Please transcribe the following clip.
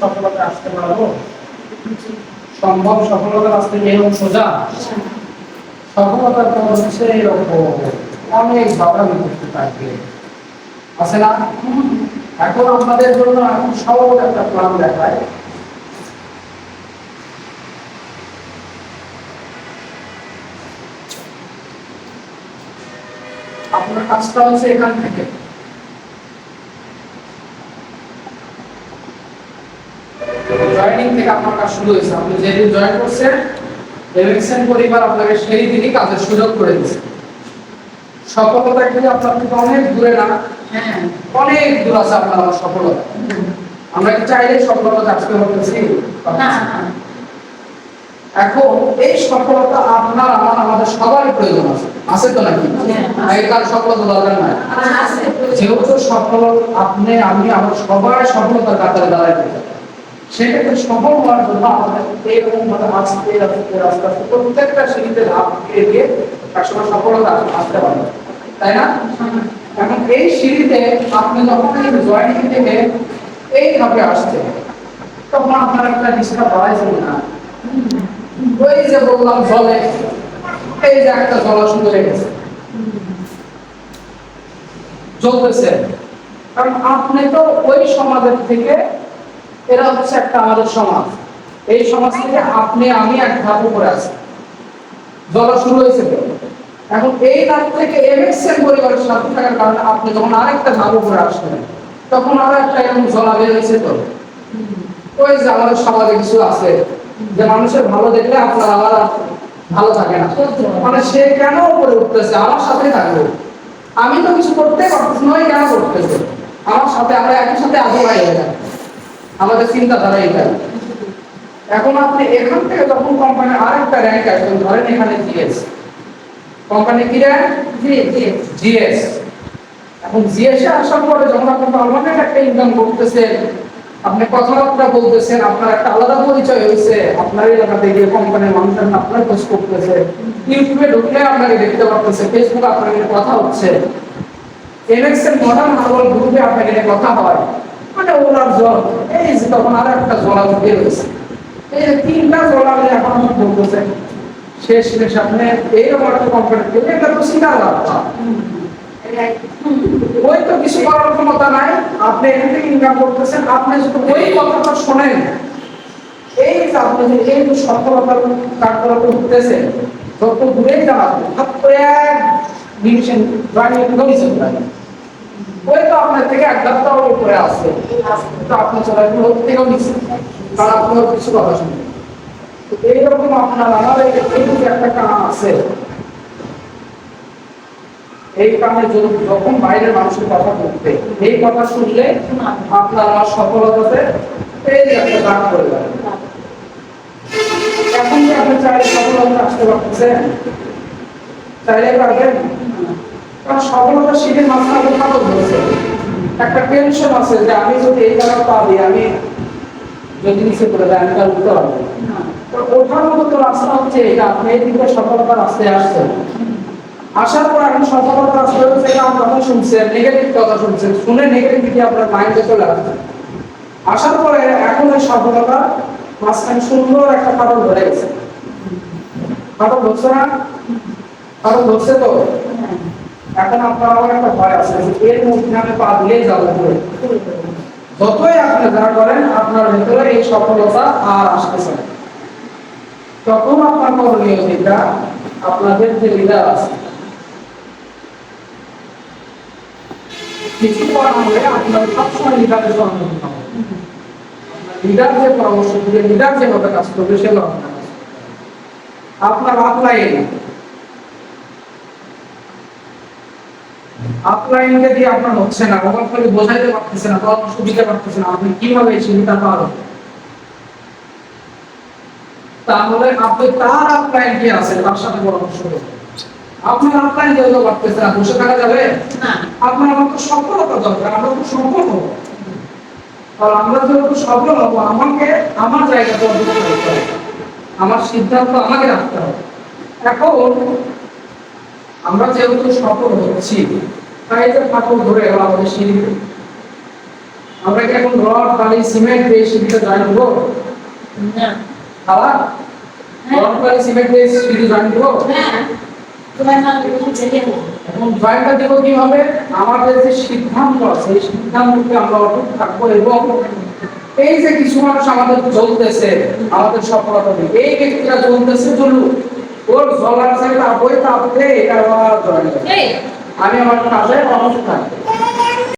সফলতা আসতে পারব? সম্ভব সফলতা আসতে সোজা? পর হচ্ছে এরকম অনেক থাকবে আছে না? এখন আপনাদের জন্য এখন একটা প্ল্যান দেখায়। আপনার কাজটা হচ্ছে এখান থেকে। জয়েনিং থেকে আপনার কাজ শুরু হয়েছে। আপনি যেদিন জয়েন করছেন এলেকশন পরিবার আপনাকে সেই দিনই কাজের সুযোগ করে দিচ্ছে সফলতা কিন্তু আপনার থেকে অনেক দূরে না? হ্যাঁ। অনেক দূর আছে আপনার আমার সফলতা। আমরা কি চাইলে সফলতা আজকে না। এখন এই সফলতা আপনার আমার আমাদের সবার প্রয়োজন আছে। আছে তো নাকি? হ্যাঁ। এই কার সফলতা দরকার নাই। আছে। যেহেতু সফল আপনি আমি আমার সবার সফলতার কাতারে দাঁড়াইতে চাই। সেক্ষেত্রে সফল হওয়ার জন্য আমাদের এইরকম ভাবে আস্তে আস্তে আস্তে আস্তে প্রত্যেকটা সিঁড়িতে ধাপ দিয়ে দিয়ে একসময় সফলতা আস- আসতে পারবে তাই না? এখন এই সিঁড়িতে আপনি যখন এই জয়েনিং থেকে এই ধাপে আসছে, তখন আপনার একটা ডিস্টার্ব বাড়াইছে না। ওই যে বললাম জলে, এই যে একটা জলা শুরু হয়ে গেছে। জ্বলতেছে। কারণ আপনি তো ওই সমাজের থেকে এরা হচ্ছে একটা আমাদের সমাজ। এই সমাজ থেকে আপনি, আমি এক ধাপ উপরে আছি। জ্বলা শুরু হয়েছে। এখন এই ধাপ থেকে এমএক্সএন পরিবারের সাথে থাকার কারণে আপনি যখন আরেকটা ধাপ উপরে আসবেন, তখন আরও একটা এরকম জ্বলা বের হয়েছে তো। ওই যে আমাদের সমাজে কিছু আছে, যে মানুষের ভালো দেখলে আপনার আবার ভালো থাকে না। মানে সে কেন উপরে উঠতেছে? আমার সাথে থাকবে। আমি তো কিছু করতে পারতেছি না, ওই কেন করতেছে? আমার সাথে আমরা একই সাথে আগে হয়ে যায় আমাদের চিন্তাধারা এটা এখন আপনি এখান থেকে যখন কোম্পানি আরেকটা র্যাঙ্ক আসবেন ধরেন এখানে জিএস কোম্পানি কি র্যাঙ্ক জি জি জিএস এখন জিএস এ আসার পরে যখন আপনি পার্মানেন্ট একটা ইনকাম করতেছেন আপনি কথাবার্তা বলতেছেন আপনার একটা আলাদা পরিচয় হয়েছে আপনার এলাকাতে গিয়ে কোম্পানির মানুষের নাম আপনার খোঁজ করতেছে। ইউটিউবে ঢুকলে আপনাকে দেখতে পারতেছে ফেসবুকে আপনার কথা হচ্ছে। এনএক্সেল মডার্ন হার্বাল গ্রুপে আপনাকে কথা হয়। মানে ওনার জল। এই যে তখন আর একটা জলা উঠে রয়েছে এই যে তিনটা জলা মিলে এখন আপনি বলতেছেন শেষ শেষ আপনি এইরকম একটা কোম্পানি এটা তো সিঙ্গার লাভ ওই তো কিছু করার ক্ষমতা নাই। আপনি এখান থেকে ইনকাম করতেছেন। আপনি যদি ওই কথাটা শোনেন। এই যে আপনি যে এই যে সফলতার কাঠগড়াতে উঠতেছেন তত দূরেই দাঁড়াবেন, হাত করে এক বানিয়ে গড়িয়ে চলে ওই আপনার থেকে এক উপরে আসছে তো আপনি চলে আসবেন ওর থেকেও নিচ্ছে কারণ আপনি ওর কিছু কথা এইরকম আপনার আমার এই একটা কাম আছে। এই যখন বাইরের মানুষের কথা বলতে এই কথা শুনলে আপনার আমার সফলতাতে এই একটা দাগ করে যাবে। এখন কি আপনি চাইলে সফলতা আসতে পারতেছেন? চাইলে পারবেন? কারণ সফলতা শিখে মাঝখানে ফাটল ধরেছে একটা টেনশন আছে যে আমি যদি এই জায়গা পাবি আমি যদি নিচে করে দেয় আমি তার উঠতে পারব ওঠার মতো তো রাস্তা হচ্ছে এটা। আপনি এই দিকে সফলতার রাস্তায় আসছেন। আসার পর এখন সফলতা আসলে হচ্ছে কারণ কথা শুনছেন নেগেটিভ কথা শুনছেন। শুনে নেগেটিভিটি আপনার মাইন্ডে চলে আসছে। আসার পরে এখন ওই সফলতা মাঝখানে সুন্দর একটা ফাটল ধরে গেছে। ফাটল ধরছে না? ফাটল ধরছে তো? এখন আপনার আবার একটা ভয় আছে এর মধ্যে আমি পা দিলেই যাব। যতই আপনি যা করেন, আপনার ভেতরে এই সফলতা আর আসতেছে না তখন আপনার করণীয় যেটা, আপনাদের যে লিডার আছে, কিছু করা হলে আপনার সবসময় লিডারের লিডার যে পরামর্শ লিডার কাজ করবে সেভাবে আপনার আপলাইন আপলাইনকে দিয়ে আপনার হচ্ছে না ওখান থেকে বোঝাইতে পারতেছে না পরামর্শ দিতে পারতেছে না আপনি কীভাবে এই সুবিধা পাবেন? তাহলে আপনি তার আপলাইন কি আছে তার সাথে পরামর্শ করবেন আপনার আপলাইন যেহেতু পারতেছে না বসে থাকা যাবে? না। আপনার আমার তো সফলতা দরকার আমরা তো সফল হব। আর আমরা যেহেতু সফল হব আমাকে আমার জায়গাতে অর্জন করতে হবে। আমার সিদ্ধান্ত আমাকে রাখতে হবে। এখন আমরা যেহেতু সফল হচ্ছি তাই যে ফাটল ধরে গেল আমাদের সিঁড়িতে। আমরা কি এখন রড বালি সিমেন্ট দিয়ে সিঁড়িটা জয়েন করব না। খাওয়া রড বালি সিমেন্ট দিয়ে সিঁড়ি জয়েন করব। এখন দেবো কীভাবে? আমাদের যে সিদ্ধান্ত আছে এই সিদ্ধান্তকে আমরা অটুট থাকব এবং এই যে কিছু মানুষ আমাদের চলতেছে আমাদের সফলতা দিকে এই ব্যক্তিরা চলতেছে চলুক। ওর জলার চাই তাপই তাপতে এটা জয়েন আমি আমার কাজে অনন্ত থাকব।